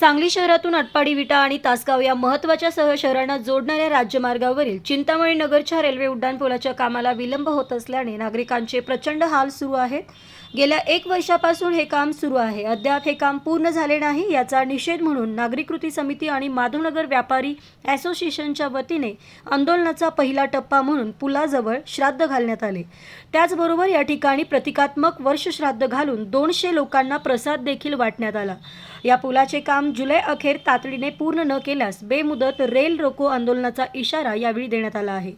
सांगली शहरातून अटपाडी विटा आणि तासगाव या महत्त्वाच्या सह शहरांना जोडणाऱ्या राज्यमार्गावरील चिंतामणी नगरच्या रेल्वे उड्डाणपुलाच्या कामाला विलंब होत असल्याने नागरिकांचे प्रचंड हाल सुरू आहेत. गेल्या एक वर्षापासून हे काम सुरू आहे. अद्याप हे काम पूर्ण झाले नाही याचा निषेध म्हणून नागरिक कृती समिती आणि माधवनगर व्यापारी असोसिएशनच्या वतीने आंदोलनाचा पहिला टप्पा म्हणून पुलाजवळ श्राद्ध घालण्यात आले. त्याचबरोबर या ठिकाणी प्रतिकात्मक वर्ष श्राद्ध घालून दोनशे लोकांना प्रसाद देखील वाटण्यात आला. या पुलाचे काम जुलै अखेर तातडीने पूर्ण न केल्यास बेमुदत रेल रोको आंदोलनाचा इशारा यावेळी देण्यात आला आहे.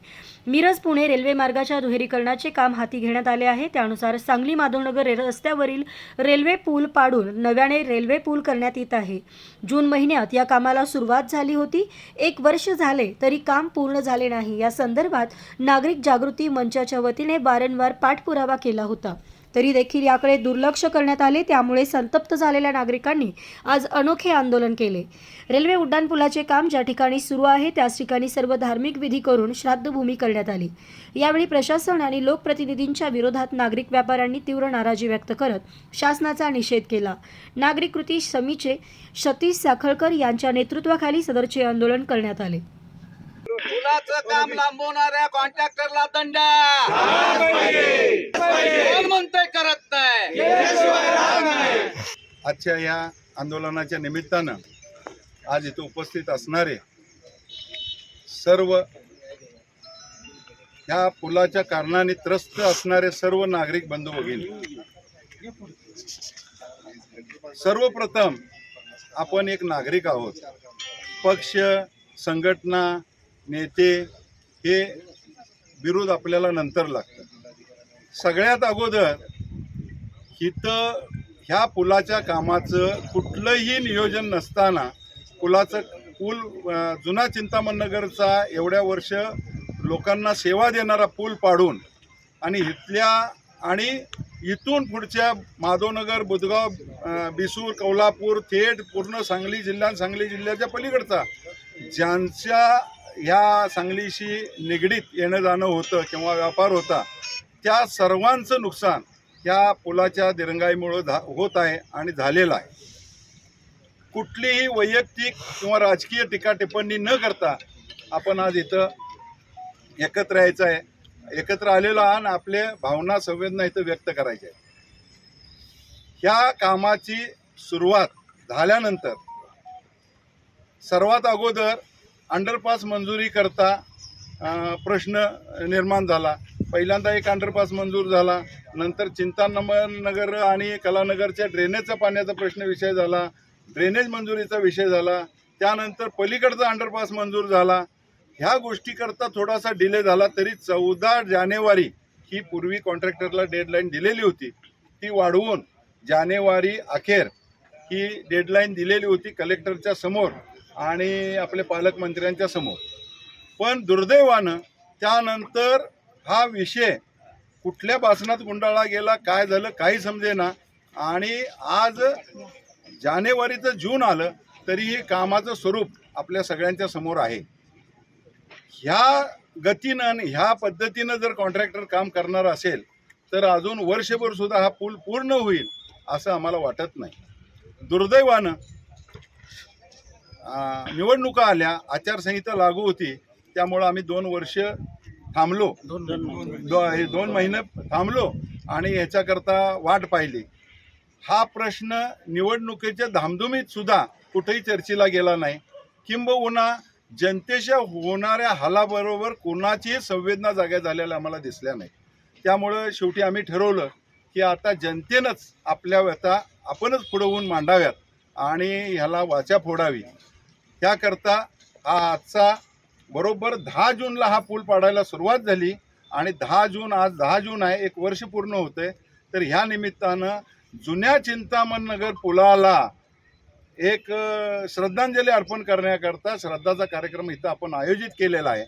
मिरज पुणे रेल्वे मार्गाच्या दुहेरीकरणाचे काम हाती घेण्यात आले आहे. त्यानुसार सांगली माधवनगर रे- रस्त्यावरील रेल्वे पूल पाडून नव्याने रेल्वे पूल करण्यात येत आहे. जून महिन्यात या कामाला सुरुवात झाली होती. एक वर्ष झाले तरी काम पूर्ण झाले नाही. या संदर्भात नागरिक जागृती मंचाच्या वतीने वारंवार पाठपुरावा केला होता. तरी देखील याकडे दुर्लक्ष करण्यात आले. त्यामुळे संतप्त झालेल्या नागरिकांनी आज अनोखे आंदोलन केले. रेल्वे उड्डाणपुलाचे काम ज्या ठिकाणी सुरू आहे त्याच ठिकाणी सर्व धार्मिक विधी करून श्राद्धभूमी करण्यात आली. यावेळी प्रशासन आणि लोकप्रतिनिधींच्या विरोधात नागरिक व्यापाऱ्यांनी तीव्र नाराजी व्यक्त करत शासनाचा निषेध केला. नागरिक कृती समीचे सतीश साखळकर यांच्या नेतृत्वाखाली सदरचे आंदोलन करण्यात आले. पुलाचं काम लांबवणाऱ्या कॉन्ट्रॅक्टरला दंड. कोण म्हणतंय करत नाही? आजच्या या आंदोलनाच्या निमित्तानं आज इथं उपस्थित असणारे सर्व ह्या पुलाच्या कारणाने त्रस्त असणारे सर्व नागरिक बंधू भगिनी सर्वप्रथम आपण एक नागरिक आहोत. पक्ष संघटना नेते हे विरोध आपल्याला नंतर लागतं सगळ्यात अगोदर इथं ह्या पुलाच्या कामाचं कुठलंही नियोजन नसताना पुलाचं पूल जुना चिंतामणनगरचा एवढ्या वर्ष लोकांना सेवा देणारा पूल पाडून आणि इथल्या आणि इथून पुढच्या माधवनगर बुधगाव बिसूर कोल्हापूर थेट पूर्ण सांगली जिल्हा आणि सांगली जिल्ह्याच्या पलीकडचा ज्यांच्या ह्या सांगलीशी निगडीत येणं जाणं होतं किंवा व्यापार होता त्या सर्वांचं नुकसान या पुलाच्या दिरंगाईमुळं झा होत आहे आणि झालेलं आहे. कुठलीही वैयक्तिक किंवा राजकीय टीका टिप्पणी न करता आपण आज इथं एकत्र यायचं आहे. एकत्र आलेलो आहात आणि आपले भावना संवेदना इथं व्यक्त करायच्या आहे. ह्या कामाची सुरुवात झाल्यानंतर सर्वात अगोदर अंडरपास मंजुरी करता प्रश्न निर्माण झाला. पहिल्यांदा एक अंडरपास मंजूर झाला. नंतर चिंतानमन नगर आणि कलानगरच्या ड्रेनेजचा पाण्याचा प्रश्न विषय झाला. ड्रेनेज मंजुरीचा विषय झाला. त्यानंतर पलीकडचा अंडरपास मंजूर झाला. ह्या गोष्टीकरता थोडासा डिले झाला तरी चौदा जानेवारी ही पूर्वी कॉन्ट्रॅक्टरला डेडलाईन दिलेली होती. ती वाढवून जानेवारी अखेर ही डेडलाईन दिलेली होती कलेक्टरच्या समोर. आणि आपले पालकमंत्र्यांच्या समोर. पण दुर्दैवानं त्यानंतर हा विषय कुठल्या भाषणात गुंडाळला गेला काय झालं काही समजेना. आणि आज जानेवारीचं जून आलं तरीही कामाचं स्वरूप आपल्या सगळ्यांच्या समोर आहे. ह्या गतीनं आणि ह्या पद्धतीनं जर कॉन्ट्रॅक्टर काम करणार असेल तर अजून वर्षभर सुद्धा हा पूल पूर्ण होईल असं आम्हाला वाटत नाही. दुर्दैवानं निवडणुका आल्या आचारसंहिता लागू होती त्यामुळं आम्ही दोन वर्ष थांबलो. दो हे दोन महिने थांबलो आणि ह्याच्याकरता वाट पाहिली. हा प्रश्न निवडणुकीच्या धामधुमीत सुद्धा कुठेही चर्चेला गेला नाही. किंबहुना जनतेच्या होणाऱ्या हालाबरोबर कोणाचीही संवेदना जाग्या झालेल्या आम्हाला दिसल्या नाही. त्यामुळं शेवटी आम्ही ठरवलं की आता जनतेनंच आपल्या व्यथा आपणच पुढं होऊन मांडाव्यात आणि ह्याला वाचा फोडावी. त्याकरता हा आजचा बरोबर दहा जूनला हा पूल पाडायला सुरुवात झाली आणि दहा जून आज दहा जून आहे एक वर्ष पूर्ण होते. तर ह्या निमित्तानं जुन्या चिंतामण नगर पुलाला एक श्रद्धांजली अर्पण करण्याकरता श्रद्धाचा कार्यक्रम इथं आपण आयोजित केलेला आहे.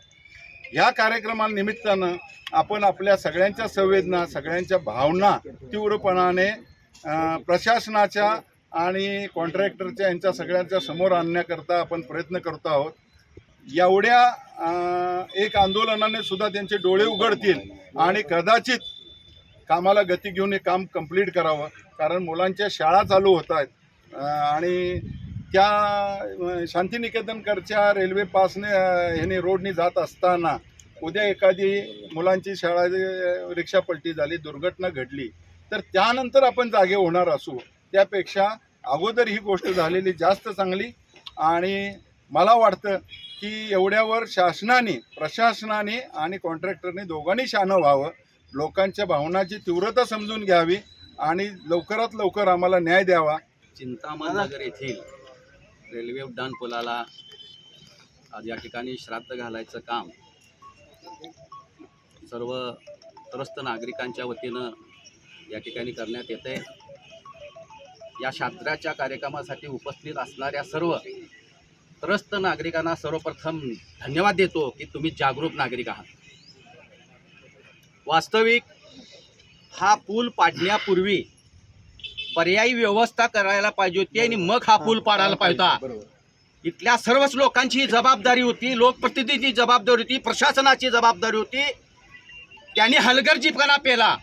ह्या कार्यक्रमानिमित्तानं आपण आपल्या सगळ्यांच्या संवेदना सगळ्यांच्या भावना तीव्रपणाने प्रशासनाच्या आणि कॉन्ट्रॅक्टरच्या यांच्या सगळ्यांच्या समोर आणण्याकरता आपण प्रयत्न करतो आहोत. एवढ्या एक आंदोलनाने सुद्धा त्यांचे डोळे उघडतील आणि कदाचित कामाला गती घेऊन हे काम कंप्लीट करावं कारण मुलांच्या शाळा चालू होत आहेत. आणि त्या शांतिनिकेतनकडच्या रेल्वे पासने ह्याने रोडनी जात असताना उद्या एखादी मुलांची शाळा रिक्षा पलटी झाली दुर्घटना घडली तर त्यानंतर आपण जागे होणार असू. त्यापेक्षा अगोदर ही गोष्ट झालेली जास्त चांगली. आणि मला वाटतं की एवढ्यावर शासनाने प्रशासनाने आणि कॉन्ट्रॅक्टरने दोघांनी शहाणं व्हावं. लोकांच्या भावनाची तीव्रता समजून घ्यावी आणि लवकरात लवकर आम्हाला न्याय द्यावा. चिंतामण नगर येथील रेल्वे उड्डाण पुलाला आज या ठिकाणी श्राद्ध घालायचं काम. सर्व त्रस्त नागरिकांच्या वतीनं या ठिकाणी करण्यात येते या श्राद्धाच्या कार्यक्रमासाठी उपस्थित असणाऱ्या सर्व त्रस्त नागरिकांना सर्वप्रथम धन्यवाद देतो की तुम्ही जागरूक नागरिक आहात. वास्तविक हा पूल पाडण्यापूर्वी पर्यायी व्यवस्था करायला पाहिजे होती आणि मग हा पूल पाडायला पाहिजे होता. इथल्या सर्वच लोकांची जबाबदारी होती लोकप्रतिनिधीची जबाबदारी होती प्रशासनाची जबाबदारी होती. त्यांनी हलगर्जीपणा पेला.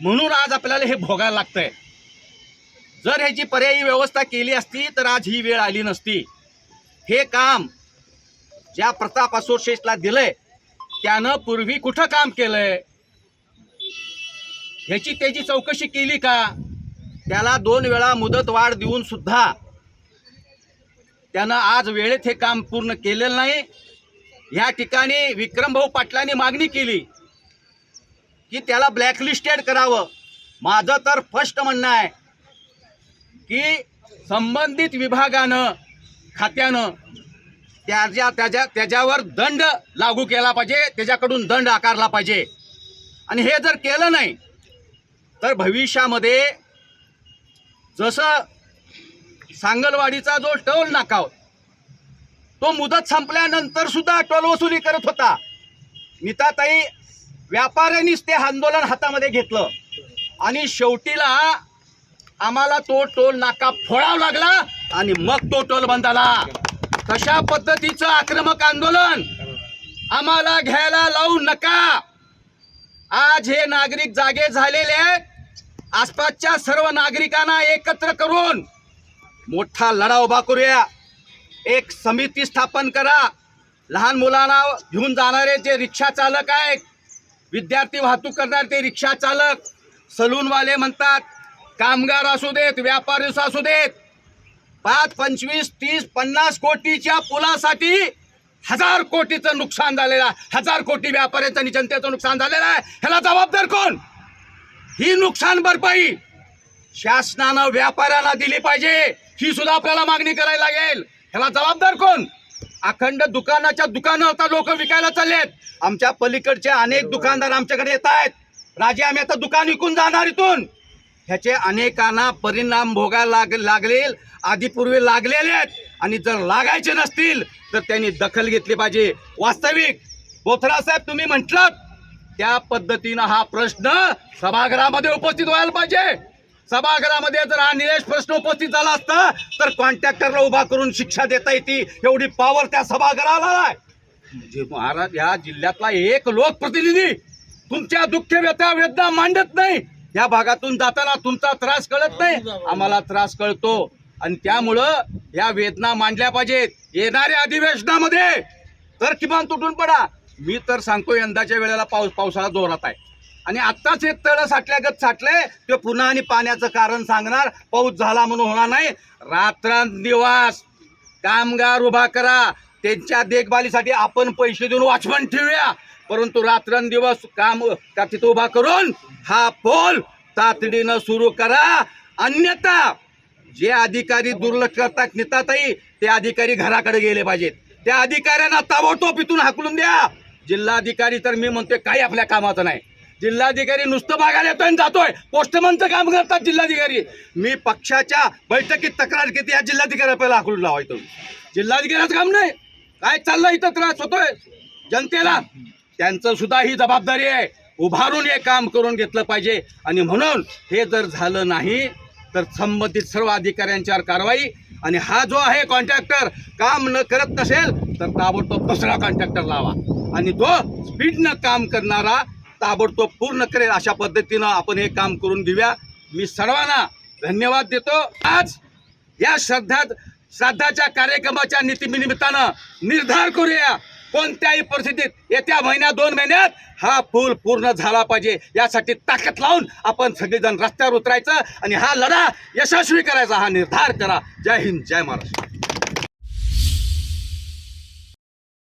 म्हणून आज आपल्याला हे भोगायला लागतंय. जर ह्याची पर्यायी व्यवस्था केली असती तर आज ही वेळ आली नसती. हे काम ज्या प्रताप असोसिएशनला दिलंय त्यानं पूर्वी कुठं काम केलंय? ह्याची त्याची चौकशी केली का? त्याला दोन वेळा मुदत वाढ देऊन सुद्धा त्यानं आज वेळेत हे काम पूर्ण केलेलं नाही. ह्या ठिकाणी विक्रमभाऊ पाटलांनी मागणी केली की त्याला ब्लॅकलिस्टेड करावं. माझं तर फर्स्ट म्हणणं आहे की संबंधित विभागानं खात्यानं त्याच्या त्याच्या त्याच्यावर दंड लागू केला पाहिजे त्याच्याकडून दंड आकारला पाहिजे. आणि हे जर केलं नाही तर भविष्यामध्ये जसं सांगलवाडीचा जो टोल नाका तो मुदत संपल्यानंतर सुद्धा टोल वसुली करत होता. नीताताई व्यापाऱ्यांनीच ते आंदोलन हातामध्ये घेतलं. आणि शेवटीला आम्हाला तो टोल नाका फोडावा लागला आणि मग तो टोल बंद झाला. तशा पद्धतीचं आक्रमक आंदोलन? आम्हाला घ्यायला लावू नका. आज हे नागरिक जागे झालेले आहेत. आसपासच्या सर्व नागरिकांना एकत्र करून मोठा लढा उभा करूया. एक समिती स्थापन करा. लहान मुलांना घेऊन जाणारे जे रिक्षा चालक आहेत विद्यार्थी वाहतूक करणारे ते रिक्षा चालक सलूनवाले म्हणतात कामगार असू देत व्यापारी असू देत पाच पंचवीस तीस पन्नास कोटीच्या पुलासाठी हजार कोटीचं नुकसान झालेलं आहे. हजार कोटी व्यापाऱ्याचं आणि जनतेचं नुकसान झालेलं आहे. ह्याला जबाबदार कोण? ही नुकसान भरपाई शासनानं व्यापाऱ्यांना दिली पाहिजे. ही सुद्धा आपल्याला मागणी करायला लागेल. ह्याला जबाबदार कोण? अखंड दुकानाच्या दुकानं आता लोक विकायला चाललेत. आमच्या पलीकडचे अनेक दुकानदार आमच्याकडे येत आहेत. राजे आम्ही आता दुकान विकून जाणार इथून. ह्याचे अनेकांना परिणाम भोगायला लाग लागलेल आधीपूर्वी लागलेले आहेत. आणि जर लागायचे नसतील तर त्यांनी दखल घेतली पाहिजे. वास्तविक बोथरा साहेब तुम्ही म्हटलं त्या पद्धतीनं हा प्रश्न सभागृहामध्ये उपस्थित व्हायला पाहिजे. सभागृहामध्ये जर हा निलेश प्रश्न उपस्थित झाला असता तर कॉन्ट्रॅक्टरला उभा करून शिक्षा देता येते. एवढी पॉवर त्या सभागृहाला आहे. महाराज या जिल्ह्यातला एक लोकप्रतिनिधी तुमच्या दुःख व्यथा वेदना मांडत नाही. या भागातून जाताना तुमचा त्रास कळत नाही. आम्हाला त्रास कळतो. आणि त्यामुळं या वेदना मांडल्या पाहिजेत. येणाऱ्या अधिवेशनामध्ये तर किमान तुटून पडा. मी तर सांगतो यंदाच्या वेळेला पाऊस पावसाळा जोरात आहे. आणि आत्ताच हे तळ साठल्यागत साठले ते पुन्हा आणि पाण्याचं कारण सांगणार पाऊस झाला म्हणून होणार नाही. रात्रंदिवस कामगार उभा करा. त्यांच्या देखभालीसाठी आपण पैसे देऊन वॉचमन ठेवूया. परंतु रात्रंदिवस काम का तिथं उभा करून हा पोल तातडीनं सुरू करा. अन्यथा जे अधिकारी दुर्लक्ष करतात नेताताई ते अधिकारी घराकडे गेले पाहिजेत. त्या अधिकाऱ्यांना ताबडतोब इथून हाकलून द्या. जिल्हाधिकारी तर मी म्हणतोय काही आपल्या कामाचं नाही. जिल्हाधिकारी नुसतं बघायला येतोय आणि जातोय. पोस्टमनचं काम करतात जिल्हाधिकारी. मी पक्षाच्या बैठकीत तक्रार केली या जिल्हाधिकारी पहिला हाकलून लावायचो. जिल्हाधिकाऱ्याचं काम नाही. काय चाललं इथं त्रास होतोय? जनतेला? त्यांचं सुद्धा ही जबाबदारी आहे. उभारून हे काम करून घेतलं पाहिजे. आणि म्हणून हे जर झालं नाही तर संबंधित सर्व अधिकाऱ्यांच्यावर कारवाई. आणि हा जो आहे कॉन्ट्रॅक्टर काम न करत नसेल तर ताबडतोब दुसरा कॉन्ट्रॅक्टर लावा. आणि तो स्पीडनं काम करणारा ताबडतोब पूर्ण करेल अशा पद्धतीनं आपण हे काम करून घेऊया. मी सर्वांना धन्यवाद देतो. आज या श्रद्धा श्राद्धाच्या कार्यक्रमाच्या नीतीनिमित्तानं निर्धार करूया. कोणत्याही परिस्थितीत येत्या महिन्यात दोन महिन्यात हा पूल पूर्ण झाला पाहिजे. यासाठी ताकद लावून आपण सगळेजण रस्त्यावर उतरायचं आणि हा लढा यशस्वी करायचा. हा निर्धार करा. जय हिंद जय महाराष्ट्र.